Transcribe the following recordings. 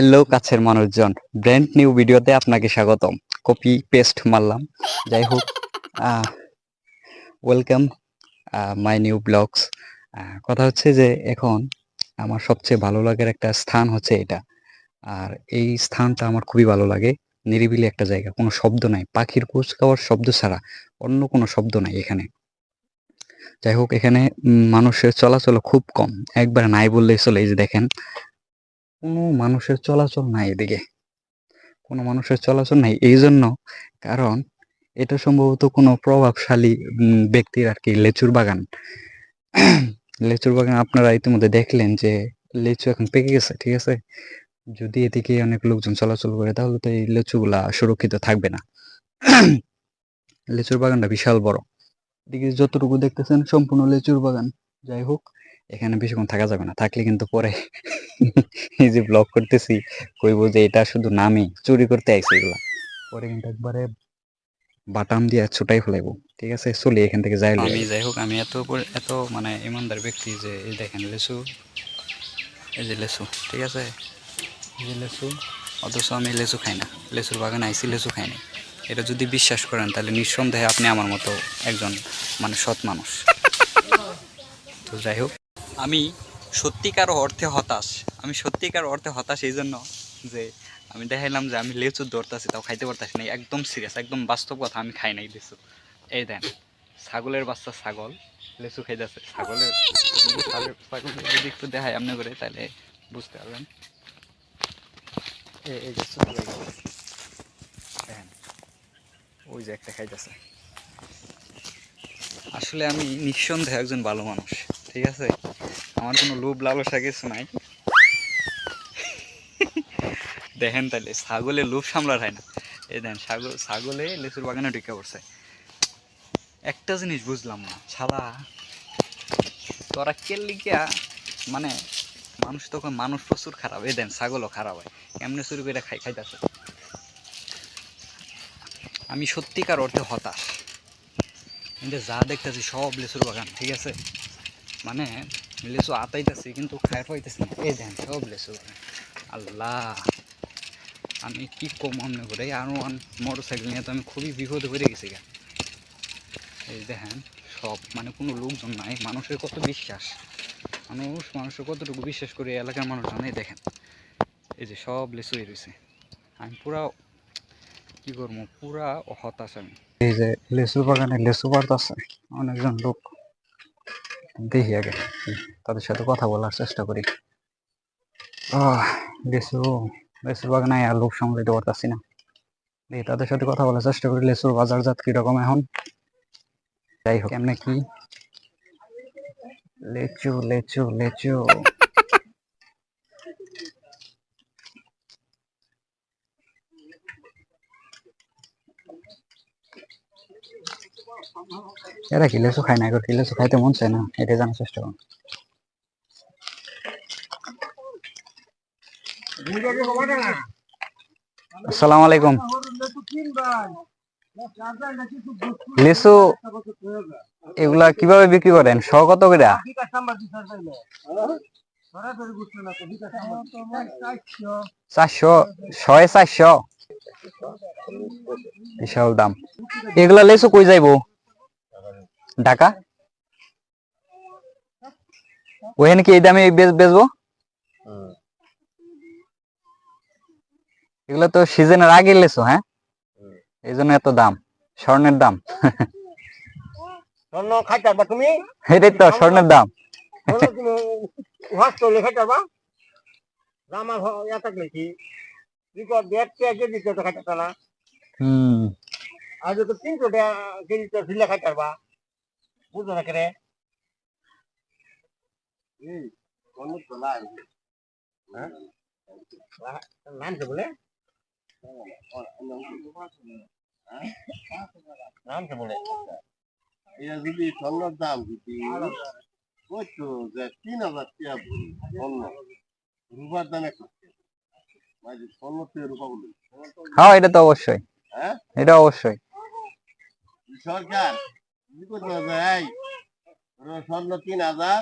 Hello কাছের মানুষজন। Brand new ভিডিওতে আপনাকে স্বাগতম। কপি পেস্ট মারলাম। যাই হোক ওয়েলকাম মাই নিউ ব্লগস কথা হচ্ছে যে এখন আমার সবচেয়ে ভালো লাগার একটা স্থান হচ্ছে এটা। আর এই স্থানটা আমার খুবই ভালো লাগে। নিরিবিলি একটা জায়গা। কোনো শব্দ নাই। পাখির কুচ খাওয়ার শব্দ ছাড়া অন্য কোনো শব্দ নাই এখানে। যাই হোক, এখানে মানুষের চলাচল খুব কম। একবার নাই বললেই চলে। এই যে দেখেন কোনো মানুষের চলাচল নাই এদিকে। কোনো মানুষের চলাচল নাই এই জন্য কারণ এটা সম্ভবত কোনো প্রভাবশালী ব্যক্তির আর কি লেচুর বাগান। লেচুর বাগান আপনারা ইতিমধ্যে দেখলেন যে লেচু এখন পেকে গেছে, ঠিক আছে? যদি এদিকে অনেক লোকজন চলাচল করে, তাহলে তো এই লেচুগুলা সুরক্ষিত থাকবে না। লেচুর বাগানটা বিশাল বড়। এদিকে যতটুকু দেখতেছেন, সম্পূর্ণ লেচুর বাগান। যাই হোক এখানে বেশিক্ষণ থাকা যাবে না। থাকলে কিন্তু পরে এই যে ব্লগ করতেছি, কইবো যে এটা শুধু নামই, চুরি করতে আইছে এগুলা। পরে কিন্তু একবারে বাটাম দিয়ে ছোটাই ফেলাইবো। ঠিক আছে? চলি, এখান থেকে যাই আমি যাই হোক, আমি এত এত মানে ইমানদার ব্যক্তি যে এই দেখেন লেসু। এই যে লেসু, ঠিক আছে? এই যে লেসু, অথচ আমি লেসু খাই না। লেসুর বাগানে আইসি লেসু খাই না এটা যদি বিশ্বাস করেন, তাহলে নিঃসন্দেহে আপনি আমার মতো একজন মানে সৎ মানুষ। তো যাই হোক। আমি সত্যিকার অর্থে হতাশ। আমি সত্যিকার অর্থে হতাশ এই জন্য যে আমি দেখাইলাম যে আমি লেচু ধরতেছি তাও খাইতে পারতাছি না। একদম সিরিয়াস একদম বাস্তব কথা, আমি খাই নাই লেচু। এই দেন, ছাগলের বাচ্চা ছাগল, লেচু খাইতেছে। ছাগলের, যদি ছাগল ছাগল যদি একটু দেখায় এমনি করে, তাহলে বুঝতে পারবেন। এই ওই যে একটা খাইতেছে। আসলে আমি নিঃসন্দেহে একজন ভালো মানুষ। ঠিক আছে? আমার কোনো লোভ লালসা কিছু নাই। দেখেন তাহলে ছাগলে লোভ সামলার হয় না। এই দেখেন ছাগল ছাগলে লেচুর বাগানে ঢুকে পড়ছে। একটা জিনিস বুঝলাম না ছাড়া তোরা কেলিকা মানে মানুষ তখন মানুষ প্রচুর খারাপ। এই দেন, ছাগলও খারাপ হয়। এমনি চুরি করে খাই খাইতেছে? আমি সত্যিকার অর্থে হতাশ। কিন্তু যা দেখতেছি সব লেচুর বাগান, ঠিক আছে? মানে লেচু আতাইতেছি, কিন্তু খাই পাইতেছি না। এই দেখেন সব বাগান। আল্লাহ, আমি কি কম মনে করে আরও মোটর সাইকেল নিয়ে তো আমি খুবই বিপদে পড়ে গেছি গা। এই দেখেন, সব মানে কোনো লোকজন নাই, মানুষের কত বিশ্বাস। মানুষ, মানুষের কতটুকু বিশ্বাস করে, এলাকার মানুষজন, এই দেখেন। এই যে সব লেচুই রয়েছে আমি পুরা, কি করব, পুরা হতাশ আমি। এই যে লেচু বাগানে লেচু পারতাছে অনেকজন লোক। দেখি আগে, তাদের সাথে কথা বলার চেষ্টা করি। আহ নাই আর লোক সামলাইতে পারতাছি না। দেখি তাদের সাথে কথা বলার চেষ্টা করি লেচুর বাজারজাত কীরকম এখন? যাই হোক এমনি কি? লেচু লেচু লেচু। এরা কি লেচু খায় না এবার কি লেচু খাইতে মন চায় না এটা জানার চেষ্টা করুন আসসালামু আলাইকুম। এগুলা কীভাবে বিক্রি করেন? শ কত চারশো চারশো। বিশাল দাম। এগুলা লেচু কই যাইবো? ঢাকা? ওখানে কি এই দামে বেচবো? এগুলো তো সিজনের আগে লেচু হ্যাঁ? এই জন্য এত দাম স্বর্ণের দাম। স্বর্ণ খাইতে পারবা তুমি? এটাই তো স্বর্ণের দাম। স্বর্ণ তুমি উহাস চলে খাইতে পারবা? আমার ইয়া থাকলে কি? বিপদ ব্যাগ পেঁয়াজে দিতে তো খাইতে না? হম। আর তিনশো টাকা কেজি তো ঢিলে খাইতে পারবা? বুঝো না কেরে হ্যাঁ? বলে? এটা যদি স্বর্ণের দাম যদি ওই তো যে তিন হাজার টাকা স্বর্ণ। রূপার দাম স্বর্ণ থেকে রূপা বলি। হ্যাঁ এটা তো অবশ্যই। হ্যাঁ? এটা অবশ্যই। সরকার কি করতে র- স্বর্ণ তিন হাজার,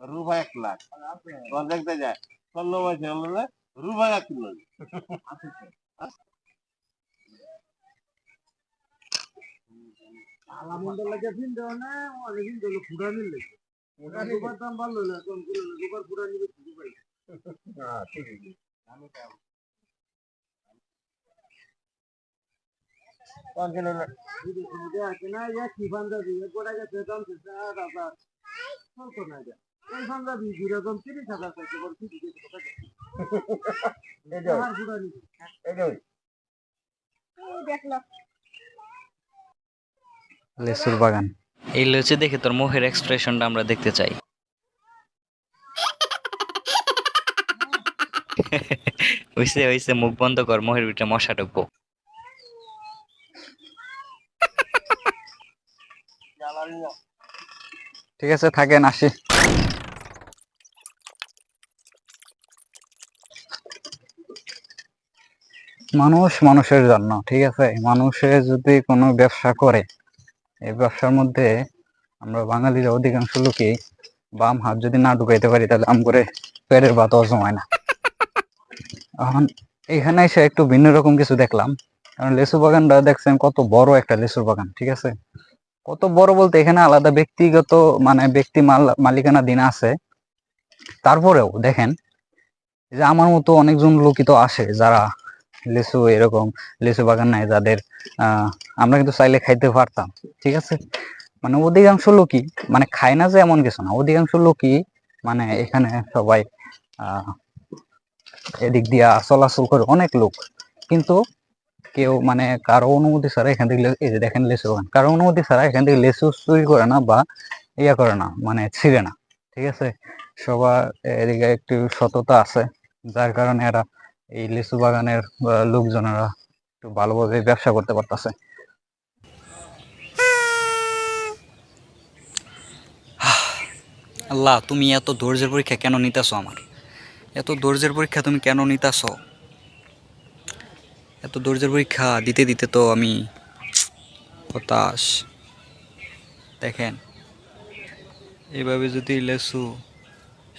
রূপা এক লাখ। দেখতে যায়, স্বর্ণ মাঝে আমরা রুবাগা কিনলো আলামন্দের লাগে ফিন দেও না অনেক ফিন দেলো ফুটা নিলে ফুটা নিবার দাম ভালো না কম করে না দুবার ফুটা নিবে ফুটু পাই হ্যাঁ ঠিক আছে কোন কেন লেসুর বাগান। এই লেচু দেখে তোর মুখের এক্সপ্রেশনটা আমরা দেখতে চাই। হইছে হইছে, মুখ বন্ধ কর, মুখের ভিতরে মশা ঢুকবো জ্বালানি না ঠিক আছে, থাকেন, আসি। মানুষ মানুষের জন্য, ঠিক আছে? মানুষে যদি কোনো ব্যবসা করে, এই ব্যবসার মধ্যে আমরা বাঙালির অধিকাংশ লোকই বাম হাত যদি না ঢুকাইতে পারি, তাহলে আম করে পেটের ভাত হজম হয় না। এখন এখানে এসে একটু ভিন্ন রকম কিছু দেখলাম। কারণ লেসু বাগানটা দেখছেন কত বড় একটা লেসুর বাগান, ঠিক আছে? কত বড় বলতে এখানে আলাদা ব্যক্তিগত মানে ব্যক্তি মাল, মালিকানা দিন আছে। তারপরেও দেখেন যে আমার মতো অনেকজন লোকই তো আসে, যারা লিচু এরকম লিচু বাগান নাই, যাদের আমরা কিন্তু চাইলে খাইতে পারতাম, ঠিক আছে? মানে অধিকাংশ লোকই মানে খায় না যে এমন কিছু না, অধিকাংশ লোকই মানে এখানে সবাই এদিক দিয়া চলাচল করে অনেক লোক। কিন্তু কেউ মানে কারও অনুমতি ছাড়া এখান থেকে এই যে দেখেন লেচু বাগান। কারও অনুমতি ছাড়া এখান থেকে লেচু চুরি করে না বা ইয়া করে না মানে ছিঁড়ে না, ঠিক আছে? সবার এদিকে একটু সততা আছে, যার কারণে এরা এই লিচু বাগানের লোকজনেরা একটু ভালোভাবে ব্যবসা করতে পারতেছে। আল্লাহ, তুমি এত ধৈর্যের পরীক্ষা কেন নিতেছো আমার? এত ধৈর্যের পরীক্ষা তুমি কেন নিতেছো? এত ধৈর্যের পরীক্ষা দিতে দিতে তো আমি হতাশ। দেখেন, এভাবে যদি লেসু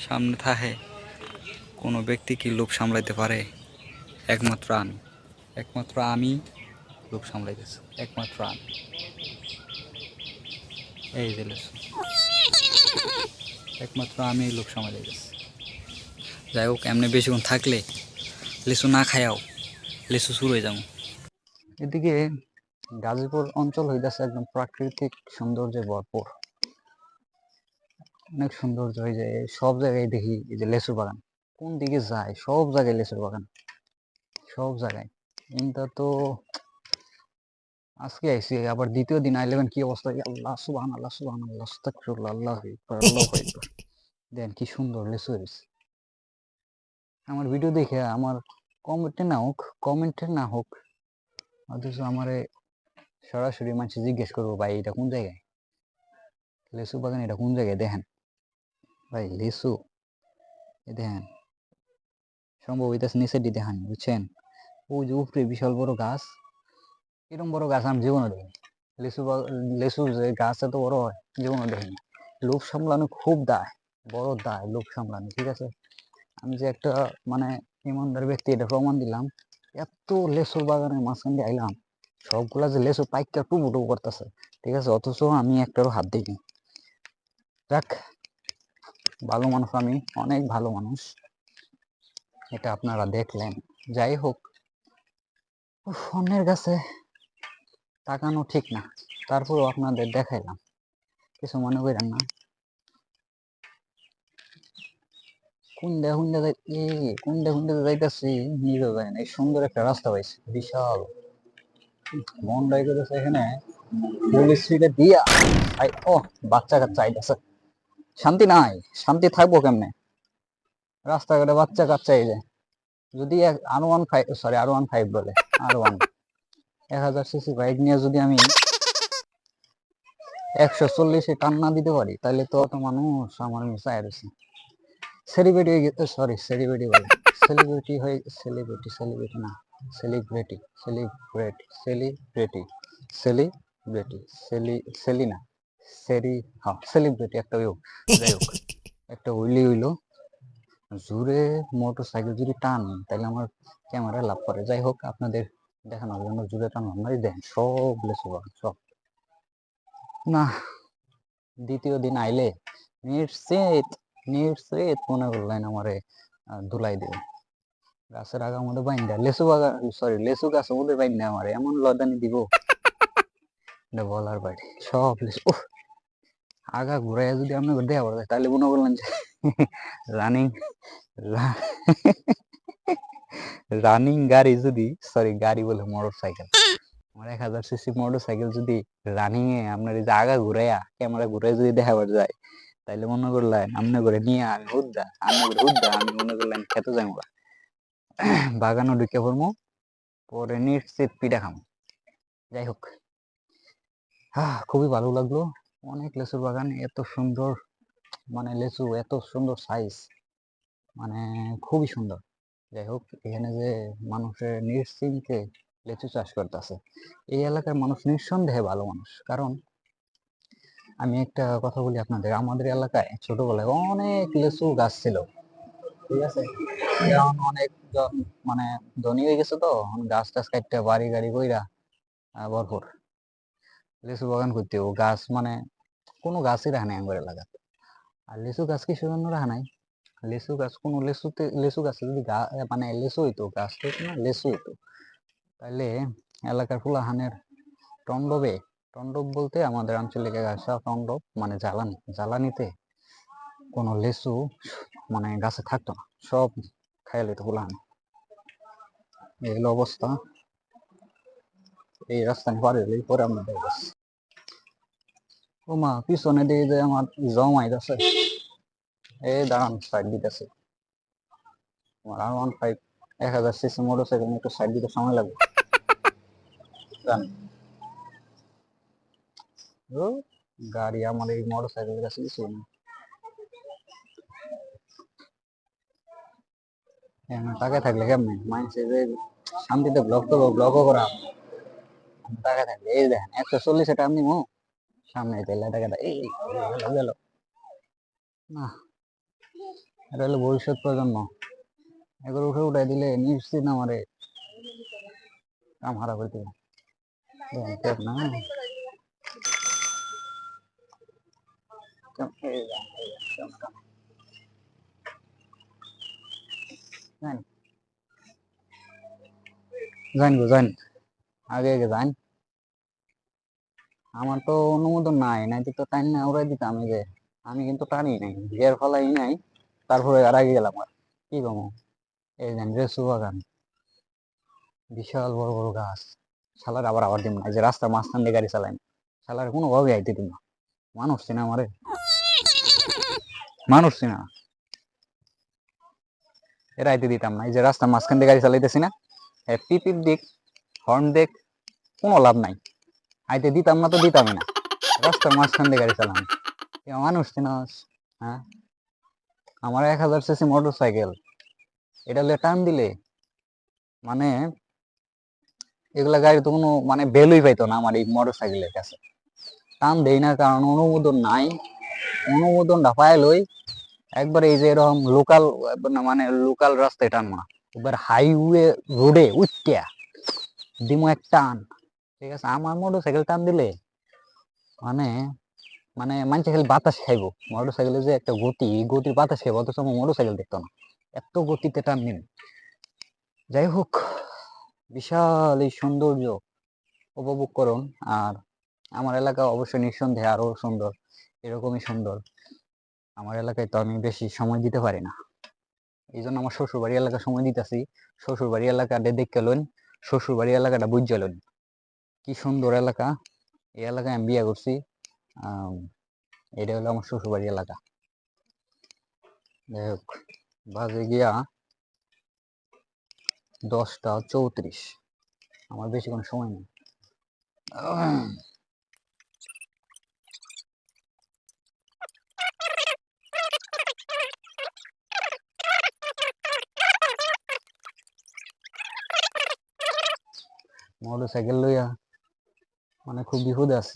সামনে থাকে, কোনো ব্যক্তি কি লোভ সামলাইতে পারে? একমাত্র আমি। একমাত্র আমি লোভ সামলাইতেছি। একমাত্র আমি। এই যে লেসু। একমাত্র আমি লোভ সামলাইতেছি। যাই হোক, এমনি বেশিক্ষণ থাকলে লিচু না খায়াও। লিচু শুরু হয়ে যাব। এদিকে গাজীপুর অঞ্চল হইতেছে একদম প্রাকৃতিক সৌন্দর্যে ভরপুর। অনেক সৌন্দর্য হয়ে যায় সব জায়গায় দেখি এই যে লেচুর বাগান। কোন দিকে যায়? সব জায়গায় লেচুর বাগান। সব জায়গায়। এটা তো আজকে আইসি আবার দ্বিতীয় দিন আইলেবেন কি অবস্থা? আল্লাহ সুবহান আল্লাহ সুবহান আল্লাহ আস্তাগফিরুল্লাহ আল্লাহু আল্লাহু দেন কি সুন্দর লেচু হয়েছে আমার ভিডিও দেখে আমার কমেন্টে না হোক, কমেন্টে না হোক, অথচ আমারে সরাসরি মানুষ জিজ্ঞেস করব, ভাই, এটা কোন জায়গায়? লেসু বাগান এটা কোন জায়গায়? দেখেন। ভাই, লেসু এ দেখেন, সম্ভব হইতেছে নিচের দিকে দেখান, বুঝছেন? ওই যে উপরে বিশাল বড় গাছ এরকম বড় গাছ আমি জীবনে দেখিনি। লেসু লেসু যে গাছ এত বড় হয়, জীবনে দেখিনি। লোভ সামলানো খুব দায়, বড় দায় লোভ সামলানো, ঠিক আছে? আমি যে একটা মানে ইমানদার ব্যক্তি, এটা প্রমাণ দিলাম। এত লেসুর বাগানের মাঝখান দিয়ে আইলাম, সবগুলা যে লেসু পাইকা টুবু টুবু করতেছে, ঠিক আছে? অথচ আমি একটারও হাত দিইনি। যাক, ভালো মানুষ আমি, অনেক ভালো মানুষ। এটা আপনারা দেখলেন। যাই হোক অন্যের কাছে তাকানো ঠিক না। তারপরেও আপনাদের দেখাইলাম। কিছু মনে করেন না। কুন্ডা কুন্ডা এ এই সুন্দর একটা রাস্তা পাইছি, বিশাল। মন এখানে, পুলিশ দিয়া, আই, ও, বাচ্চা কাচ্চা আইতাছে। শান্তি নাই, শান্তি থাকব কেমনে? রাস্তাঘাটে বাচ্চা কাচ্চা এই যে, যদি R one five sorry R one five বলে আর ওয়ান এক হাজার সিসি বাইক নিয়ে যদি আমি একশো চল্লিশে টান না দিতে পারি, তাহলে তো অত মানুষ আমার মিশায় রয়েছে। সেলিব্রিটি হয়ে গেছে সরি সেলিব্রিটি বলে। সেলিব্রিটি হয়ে সেলিব্রিটি সেলিব্রিটি না। সেলিব্রিটি সেলিব্রেটি সেলিব্রিটি সেলিব্রিটি সেলি সেলিনা সেরি হ্যাঁ সেলিব্রিটি একটা হইও যাই হোক, একটা উইলি হইল। জোরে মোটর সাইকেল যদি টান, তাহলে আমার ক্যামেরা লাভ করে। যাই হোক, আপনাদের দেখানোর জন্য জোরে টানলাম না দেন সব লেসু সব। না, দ্বিতীয় দিন আইলে নিশ্চিত নিশ্চিত মনে করলেন আমারে ধুলাই দেবে গাছের আগার মধ্যে বাইন্দা, লেসু বাগান সরি লেসু গাছের মধ্যে বাইন্দা আমার, এমন লদানি দিব। বলার বাইরে, সব লেসু আগা ঘুরাইয়া যদি আপনাকে দেওয়া পড়ে, তাহলে মনে করলেন যে রানিং রানিং গাড়ি যদি সরি গাড়ি বলে মোটর সাইকেল আমার এক হাজার সিসি মোটর সাইকেল যদি রানিং এ আপনার এই যে আগা ঘুরাইয়া, ক্যামেরা ঘুরাই যদি দেখাবার যায় তাইলে মনে করলেন আপনি করে নিয়ে আমি হুদ্দা আপনি করে হুদ্দা আমি মনে করলেন খেতে যাই আমরা বাগানও ঢুকে পড়ব পরে নিশ্চিত পিঠা খামো। যাই হোক। হ্যাঁ খুবই ভালো লাগল। অনেক লেচুর বাগান, এত সুন্দর মানে লেচু এত সুন্দর সাইজ মানে খুবই সুন্দর। যাই হোক, এখানে যে মানুষের নিশ্চিন্তে লেচু চাষ করতেছে, এই এলাকার মানুষ নিঃসন্দেহে ভালো মানুষ। কারণ আমি একটা কথা বলি আপনাদের। আমাদের এলাকায় ছোটবেলায় অনেক লেচু গাছ ছিল। ঠিক আছে? এখন অনেক মানে ধনী হয়ে গেছে তো গাছ টাছ কাটতে বাড়ি গাড়ি কইরা ভরপুর। লিচু বাগান করতে ও গাছ মানে কোনো গাছই রাখা নাই আমার এলাকাতে। আর লিচু গাছ কি সেজন্য রাখা নাই? লিচু গাছ কোনো লিচুতে লিচু গাছে যদি মানে লিচু হইতো গাছ তো না লিচু হইতো তাহলে এলাকার ফুলাহানের টন্ডবে টন্ডব বলতে আমাদের আঞ্চলিক ভাষা টন্ডব মানে জ্বালানি। জ্বালানিতে কোনো লিচু মানে গাছে থাকতো না, সব খাইয়া লইতো ফুলাহান এই হলো অবস্থা। এই রাস্তা পার হইলেই পরে আমাদের গাছ মা, পিছনে দিয়ে যে আমার জমাই আছে এই দাঁড়ান সাইড দিতেছে। আমার আর ওয়ান ফাইভ এক হাজার সিসি মোটর সাইকেল একটু সাইড দিতে সময় লাগবে। জান। গাড়ি আমার এই মোটর সাইকেলের কাছে কিছু না টাকা থাকলে কেমনে? মাইন্ডসে যে শান্তিতে ব্লক করব ব্লগও করা টাকা থাকলে, এই দেখেন, একশো চল্লিশ এটা আপনি মো সামনে তেলে টাকাটা এই গেল না, এটা হলো ভবিষ্যৎ প্রজন্ম। এগুলো উঠে উঠে দিলে নিশ্চিত আমারে কাম হারা করে দিবে না। কেম- এই কাম। যান যান গো যান আগে আগে আমার তো অনুমোদন নাই নাই তো টাইম না যে আমি কিন্তু টানি নাই বিয়ের ফলাই নাই তারপরে আর আগে গেলাম আর কি কমো এই রেসু বাগান বিশাল বড় বড় গাছ শালার আবার আবার দিন না যে রাস্তার মাঝখান দিয়ে গাড়ি চালাই শালার কোনো ভাবে আইতে দিন না মানুষ চিনা আমারে মানুষ চিনা এরা আইতে দিতাম না। এই যে রাস্তার মাঝখান দিয়ে গাড়ি চালাইতেছি না পিপ পিপ দিক হর্ন দেখ কোনো লাভ নাই। আইতে দিতাম না তো দিতামই না। রাস্তার মাঝখান দিয়ে গাড়ি চালাম। মানুষ চিনাস হ্যাঁ? আমার এক হাজার সিসি মোটর সাইকেল এটা টান দিলে মানে এগুলা গাড়ি তো কোনো মানে ভ্যালুই পাইতো না আমার এই মোটর সাইকেলের কাছে। টান দেই না, কারণ অনুমোদন নাই। অনুমোদনটা পাই লই একবার এই যে এরকম লোকাল মানে লোকাল রাস্তায় টানবো না এবার হাইওয়ে রোডে উঠতিয়া দিমো এক টান। ঠিক আছে? আমার মোটর সাইকেল টান দিলে মানে মানে মানুষে খালি বাতাস খাইবো। মোটর সাইকেলে যে একটা গতি গতির বাতাস খাইবো, অথচ আমার মোটর সাইকেল দেখতো না। এত গতিতে টান নিন যাই হোক, বিশাল এই সৌন্দর্য উপভোগ করুন। আর আমার এলাকা অবশ্যই নিঃসন্দেহে আরও সুন্দর। এরকমই সুন্দর। আমার এলাকায় তো আমি বেশি সময় দিতে পারি না। এই জন্য আমার শ্বশুরবাড়ি এলাকা সময় দিতেছি। শ্বশুরবাড়ি এলাকাটা দেখে লোন শ্বশুরবাড়ি এলাকাটা বুঝে লোন কি সুন্দর এলাকা। এই এলাকায় আমি বিয়ে করছি। এটা হলো আমার শ্বশুরবাড়ি এলাকা। যাই হোক, বাজে গিয়া দশটা চৌত্রিশ। আমার বেশি কোনো সময় নেই। মোটর সাইকেল লইয়া মানে খুব বিপদে আছে।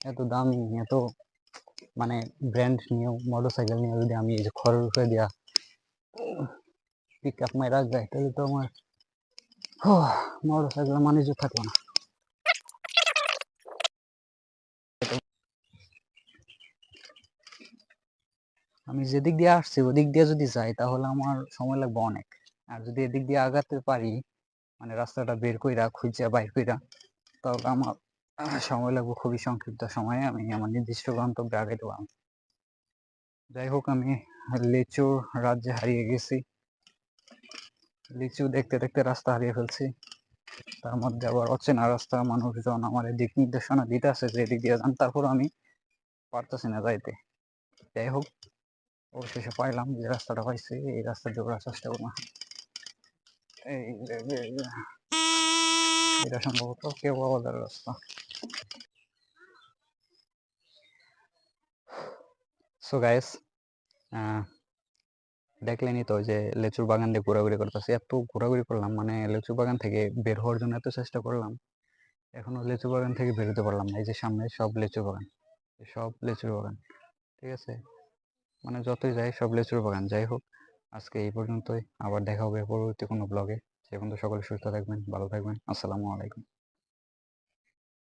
এত দাম, এত মানে ব্র্যান্ড নিয়ে মোটর সাইকেল নিয়ে যদি আমি এই যে খড়ের উপরে দিয়া পিক আপ মাইরা যায় তাহলে তো আমার মোটর সাইকেল মানুষ থাকল না। আমি যেদিক দিয়ে আসছি, ওদিক দিয়ে যদি যাই, তাহলে আমার সময় লাগবে অনেক। আর যদি এদিক দিয়ে আগাতে পারি মানে রাস্তাটা বের কইরা, খুঁজে বাইর কইরা, তাহলে আমার সময় লাগবে খুবই সংক্ষিপ্ত সময়ে আমি আমার নির্দিষ্ট গন্তব্যে আগাইতে পারব যাই হোক, আমি লিচুর রাজ্যে হারিয়ে গেছি। লিচু দেখতে দেখতে রাস্তা হারিয়ে ফেলছি। তার মধ্যে আবার অচেনা রাস্তা, মানুষজন আমার দিক নির্দেশনা দিতে আছে যে এদিক দিয়ে যান তারপর আমি পারতেছি না যাইতে। যাই হোক, অবশেষে পাইলাম যে রাস্তাটা পাইছি, এই রাস্তা দিয়ে চেষ্টা করব এই। এটা সম্ভবত কেউ বাজার রাস্তা। সো গাইস দেখলেনই তো যে লেচুর বাগান দিয়ে ঘোরাঘুরি করতেছি। এত ঘোরাঘুরি করলাম মানে লেচু বাগান থেকে বের হওয়ার জন্য এত চেষ্টা করলাম। এখনও লেচু বাগান থেকে বেরোতে পারলাম না। এই যে সামনে সব লেচু বাগান, সব লেচুর বাগান, ঠিক আছে? মানে যতই যাই সব লেচুর বাগান, যাই হোক। আজকে এই পর্যন্তই। আবার দেখা হবে পরবর্তী কোনো ব্লগে সে পর্যন্ত সকলে সুস্থ থাকবেন, ভালো থাকবেন। আসসালামু আলাইকুম।